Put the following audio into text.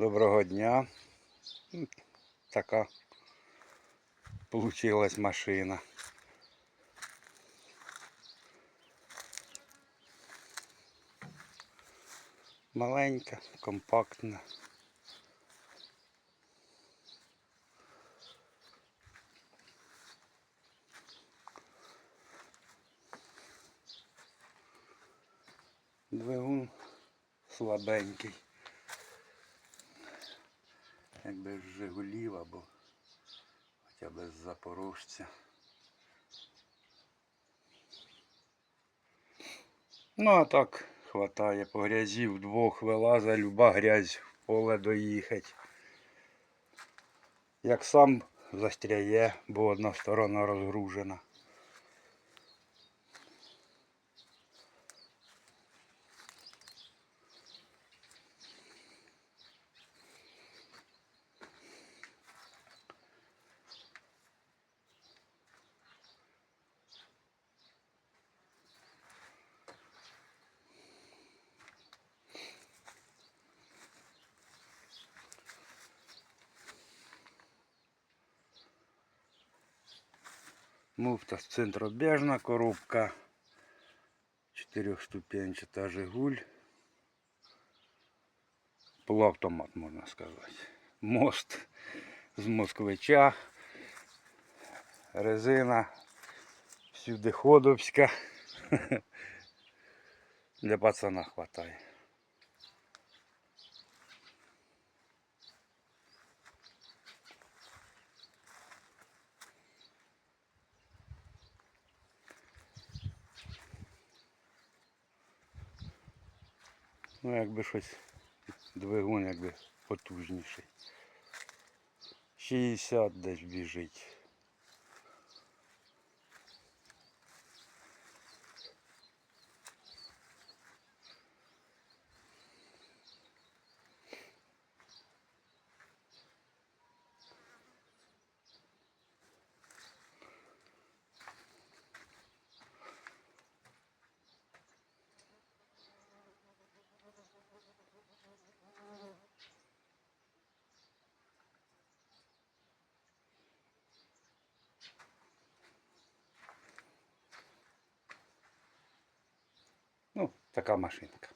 Доброго дня. Така получилась машина. Маленька, компактна. Двигун слабенький. Якби з Жигулів або хоча б з Запорожця. Ну а так хватає по грязі вдвох вилаза, люба грязь в поле доїхать. Як сам застряє, бо одна сторона розгружена. Муфта центробежна коробка. Чотирьохступенчата Жигуль. Полуавтомат, можна сказати. Мост з москвича. Резина всюди ходовська. Для пацана хватає. Ну, якби щось двигун якби потужніший. 60 десь біжить. Ну, така машинка.